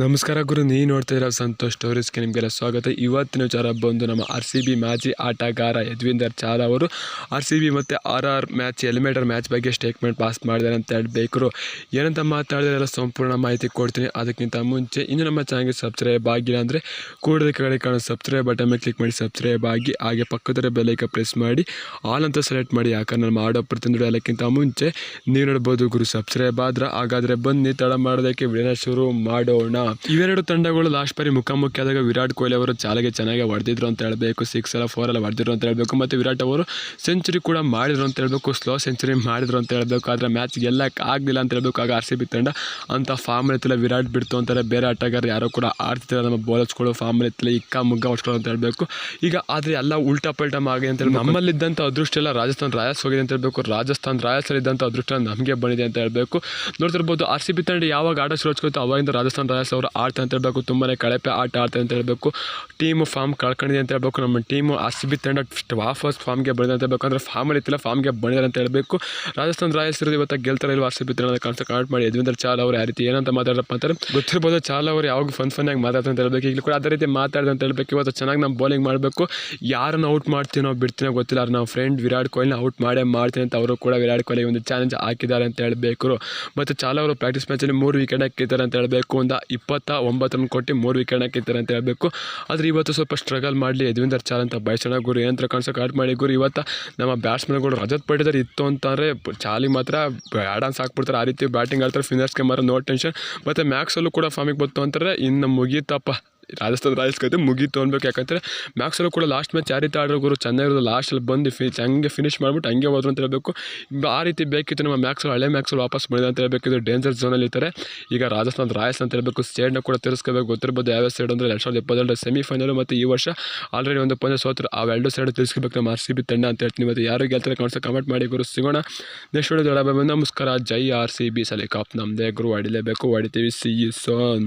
ನಮಸ್ಕಾರ ಗುರು ನೀ ನೋಡ್ತಾ ಇರೋ ಸಂತೋಷ್ ಸ್ಟೋರೀಸ್ಗೆ ನಿಮಗೆಲ್ಲ ಸ್ವಾಗತ. ಇವತ್ತಿನ ವಿಚಾರ ಬಂದು ನಮ್ಮ ಆರ್ ಸಿ ಬಿ ಮಾಜಿ ಆಟಗಾರ ಯದ್ವಿಂದರ್ ಚಾಲ್ ಅವರು ಆರ್ ಸಿ ಬಿ ಮತ್ತು R R match eliminator match ಬಗ್ಗೆ ಸ್ಟೇಟ್ಮೆಂಟ್ ಪಾಸ್ ಮಾಡಿದ್ದಾರೆ ಅಂತ ಹೇಳಬೇಕು ಏನಂತ ಮಾತಾಡಿದ್ರೆ ಸಂಪೂರ್ಣ ಮಾಹಿತಿ ಕೊಡ್ತೀನಿ. ಅದಕ್ಕಿಂತ ಮುಂಚೆ ಇನ್ನು ನಮ್ಮ ಚಾನಲ್ಗೆ ಸಬ್ಸ್ಕ್ರೈಬ್ ಆಗಿಲ್ಲ ಅಂದರೆ ಕೂಡದ ಕಡೆ ಕಾಣೋ ಸಬ್ಸ್ಕ್ರೈಬ್ ಬಟನ್ ಮೇಲೆ ಕ್ಲಿಕ್ ಮಾಡಿ ಸಬ್ಸ್ಕ್ರೈಬ್ ಆಗಿ, ಹಾಗೆ ಪಕ್ಕದ ಬೆಲೈಕ ಪ್ರೆಸ್ ಮಾಡಿ ಆಲ್ ಅಂತ ಸೆಲೆಕ್ಟ್ ಮಾಡಿ ಯಾಕಂದ್ರೆ ನಾನು ಮಾಡೋ ಪ್ರತಿಯೊಂದು ಎಲ್ಲಕ್ಕಿಂತ ಮುಂಚೆ ನೀವು ನೋಡ್ಬೋದು ಗುರು ಸಬ್ಸ್ಕ್ರೈಬ್ ಆದ್ರೆ ಹಾಗಾದರೆ ಬನ್ನಿ, ತಡ ಮಾಡೋದಕ್ಕೆ ವಿಡಿಯೋನ ಶುರು ಮಾಡೋಣ. ಇವೆರಡು ತಂಡಗಳು ಲಾಸ್ಟ್ ಬಾರಿ ಮುಖಾಮುಖಿ ಆದಾಗ ವಿರಾಟ್ ಕೊಹ್ಲಿ ಅವರು ಚಾಲಿಗೆ ಚೆನ್ನಾಗಿ ಹೊಡೆದಿದ್ರು ಅಂತ ಹೇಳಬೇಕು. ಸಿಕ್ಸ್ ಎಲ್ಲ ಫೋರ್ ಎಲ್ಲ ಹೊಡೆದಿದ್ರು ಅಂತ ಹೇಳಬೇಕು. ಮತ್ತು ವಿರಾಟ್ ಅವರು ಸೆಂಚುರಿ ಕೂಡ ಮಾಡಿದ್ರು ಅಂತ ಹೇಳಬೇಕು. ಸ್ಲೋ ಸೆಂಚುರಿ ಮಾಡಿದ್ರು ಅಂತ ಹೇಳಬೇಕು. ಆದರೆ ಮ್ಯಾಚ್ ಗೆಲ್ಲಕ್ಕೆ ಆಗಲಿಲ್ಲ ಅಂತ ಹೇಳಬೇಕು. ಆಗ ಆರ್ ಸಿ ಬಿ ತಂಡ ಅಂತ ಫಾರ್ಮ್ ಇರ್ತಿಲ್ಲ ವಿರಾಟ್ ಬಿಡ್ತು ಅಂತಾರೆ. ಬೇರೆ ಆಟಗಾರರು ಯಾರೋ ಕೂಡ ಆಡ್ತಿದ್ದಾರೆ. ನಮ್ಮ ಬೌಲರ್ಸ್ಗಳು ಫಾರ್ಮ್ ಇರ್ತಿಲ್ಲ ಇಕ್ಕ ಮುಗ್ಗ ಹೊಡ್ಸ್ಕೊಳ್ಳೋ ಅಂತ ಹೇಳಬೇಕು. ಈಗ ಆದರೆ ಎಲ್ಲ ಉಲ್ಟಾ ಪಲ್ಟಾ ಆಗಿದೆ ಅಂತ ಹೇಳಿ ನಮ್ಮಲ್ಲಿದ್ದಂಥ ಅದೃಷ್ಟ ಎಲ್ಲ ರಾಜಸ್ಥಾನ್ ರಾಯಲ್ಸ್ ಹೋಗಿದೆ ಅಂತ ಹೇಳಬೇಕು. ರಾಜಸ್ಥಾನ್ ರಾಯಲ್ಸಲ್ಲಿ ಇದ್ದಂಥ ಅದೃಷ್ಟ ನಮಗೆ ಬಂದಿದೆ ಅಂತ ಹೇಳಬೇಕು. ನೋಡ್ತಿರ್ಬೋದು ಆರ್ ಸಿ ಬಿ ತಂಡ ಯಾವಾಗ ಆಟ ಶುರು ಹಚ್ಕೊಳ್ತು ಅವಾಗಿಂದ ರಾಜಸ್ಥಾನ್ ಅವರು ಆಡ್ತಾರೆ ಅಂತ ಹೇಳಬೇಕು ತುಂಬಾ ಕಳಪೆ ಆಟ ಆಡ್ತಾರೆ ಅಂತ ಹೇಳಬೇಕು. ಟೀಮು ಫಾರ್ಮ್ ಕಳ್ಕೊಂಡಿದೆ ಅಂತ ಹೇಳಬೇಕು, ನಮ್ಮ ಟೀಮು ಆರ್ ಸಿ ಬಿ ತಂಡ ವಾಪಸ್ ಫಾರ್ಮ್ಗೆ ಬಂದಿದೆ ಅಂತ ಹೇಳಬೇಕು. ಅಂದರೆ ಫಾರ್ಮಲ್ಲಿ ಇತ್ತಿಲ್ಲ ಫಾರ್ಮ್ಗೆ ಬಂದಿದ್ದಾರೆ ಅಂತ ಹೇಳಬೇಕು. ರಾಜಸ್ಥಾನ್ ರಾಯಲ್ಸ್ ಇರೋದು ಇವತ್ತು ಗೆಲ್ತಾರೆ ಇಲ್ವಾ ಆರ್ ಸಿ ಬಿ ತಂಡ ಕಾನ್ಸ ಕಾರ್ಡ್ ಮಾಡಿ. ಯಜ್ವಿಂದರ್ ಚಾಲ್ ಅವರು ಯಾವ ರೀತಿ ಏನಂತ ಮಾತಾಡಪ್ಪ ಅಂತಾರೆ ಗೊತ್ತಿರ್ಬೋದು ಚಾಲ್ ಅವರು ಯಾವಾಗ ಫನ್ ಫನ್ ಆಗಿ ಮಾತಾಡ್ತಾರೆ ಅಂತ ಹೇಳಬೇಕು. ಈಗಲೂ ಕೂಡ ಅದೇ ರೀತಿ ಮಾತಾಡಿದೆ ಅಂತ ಹೇಳಬೇಕು. ಇವತ್ತು ಚೆನ್ನಾಗಿ ನಾವು ಬೌಲಿಂಗ್ ಮಾಡಬೇಕು. ಯಾರನ್ನ ಔಟ್ ಮಾಡ್ತೀನೋ ಬಿಡ್ತೀನೋ ಗೊತ್ತಿಲ್ಲ. ಅವ್ರು ನಾವು ಫ್ರೆಂಡ್ ವಿರಾಟ್ ಕೊಹ್ಲಿನ ಔಟ್ ಮಾಡೇ ಮಾಡ್ತೀನಿ ಅಂತ ಅವರು ಕೂಡ ವಿರಾಟ್ ಕೊಹ್ಲಿ ಒಂದು ಚಾಲೆಂಜ್ ಹಾಕಿದ್ದಾರೆ ಅಂತ ಹೇಳಬೇಕು. ಮತ್ತು ಚಾಲ ಅವರು ಪ್ರಾಕ್ಟೀಸ್ ಮ್ಯಾಚಲ್ಲಿ ಮೂರು ವಿಕೆಟ್ ಹಾಕಿದ್ದಾರೆ ಅಂತ ಹೇಳಬೇಕು. ಒಂದು ಇಪ್ಪತ್ತ ಒಂಬತ್ತನ್ನು ಕೊಟ್ಟು ಮೂರು ವಿಕೆಟ್ ಹಾಕಿದ್ದಾರೆ ಅಂತ ಹೇಳಬೇಕು. ಆದರೆ ಇವತ್ತು ಸ್ವಲ್ಪ ಸ್ಟ್ರಗಲ್ ಮಾಡಲಿ. ಯದುವಿಂದರ್ ಚಾಲ್ ಅಂತ ಬಯಸೋಣ. ಗುರು ಏನಂತ ಕಾಣಿಸೋ ಆಟ ಮಾಡಿ. ಗುರು, ಇವತ್ತು ನಮ್ಮ ಬ್ಯಾಟ್ಸ್ಮನ್ಗಳು ರಜತ್ ಪಟ್ಟಿದಾರ್ ಇತ್ತು ಅಂತಂದರೆ ಚಾಲಿ ಮಾತ್ರ ಬ್ಯಾಡನ್ಸ್ ಹಾಕ್ಬಿಡ್ತಾರೆ. ಆ ರೀತಿ ಬ್ಯಾಟಿಂಗ್ ಆಡ್ತಾರೆ. ಫಿನ್ನರ್ಸ್ಗೆ ಮಾತ್ರ ನೋ ಟೆನ್ಷನ್ ಮತ್ತು ಮ್ಯಾಕ್ಸಲ್ಲೂ ಕೂಡ ಫಾರ್ಮಿಗೆ ಬಂತು ಅಂತಾರೆ ಇನ್ನು ಮುಗೀತಪ್ಪ. ರಾಜಸ್ಥಾನ್ ರಾಯಲ್ಸ್ ಕತೆ ಮುಗೀತು ಅನ್ಬೇಕು. ಯಾಕಂದರೆ ಮ್ಯಾಕ್ಸಲ್ಲೂ ಕೂಡ ಲಾಸ್ಟ್ ಮ್ಯಾಚ್ ಯಾವ ರೀತಿ ಆಡೋ ಗುರು ಚೆನ್ನಾಗಿರೋದು ಲಾಸ್ಟಲ್ಲಿ ಬಂದು ಫಿ ಹಂಗೆ ಫಿನಿಶ್ ಮಾಡ್ಬಿಟ್ಟು ಹಂಗೆ ಹೋದ್ರು ಅಂತ ಹೇಳಬೇಕು. ಆ ರೀತಿ ಬೇಕಿತ್ತು ನಮ್ಮ ಮ್ಯಾಕ್ಸಲ್ಲಿ ಹಳೆ ಮ್ಯಾಕ್ಸಲ್ಲಿ ವಾಪಸ್ ಬಂದಿದೆ ಅಂತ ಹೇಳಬೇಕು. ಇದು ಡೇಂಜರ್ ಝೋನಲ್ಲಿ ಇರ್ತಾರೆ ಈಗ ರಾಜಸ್ಥಾನ್ ರಾಯಲ್ಸ್ ಅಂತ ಹೇಳಬೇಕು. ಸ್ಟೇಡ್ನ ಕೂಡ ತಿರ್ಸ್ಕೋಬೇಕು. ಗೊತ್ತಿರ್ಬೋದು ಯಾವ ಸೈಡ್ ಅಂದರೆ ಎರಡು ಸಾವಿರದ ಇಪ್ಪತ್ತೆರಡು ಸೆಮಿಫೈನಲ್ ಮತ್ತು ಈ ವರ್ಷ ಆಲ್ರೆಡಿ ಒಂದು ಪಂದ್ಯ ಸೋತರು ಎರಡು ಸೈಡ್ ತಿರ್ಸ್ಕೋಬೇಕು ನಮ್ಮ ಆರ್ ಸಿ ಬಿ ತಂಡ ಅಂತ ಹೇಳ್ತೀನಿ. ಮತ್ತು ಯಾರು ಗೆಲ್ತಾರೆ ಕಾಣಿಸ್ತಾ ಕಮೆಂಟ್ ಮಾಡಿ ಗುರು. ಸಿಗೋಣ. ನೆಕ್ಸ್ಟ್ ವಿಡಿಯೋ ನಮಸ್ಕಾರ. ಜೈ ಆರ್ ಸಿ ಬಿ ಸಲಿ ಕಾಪ್ ನಮ್ಮದೇ ಗುರು ಹೊಡಿಲೇಬೇಕು ಹೊಡಿತೀವಿ ಸಿ ಸೋನ್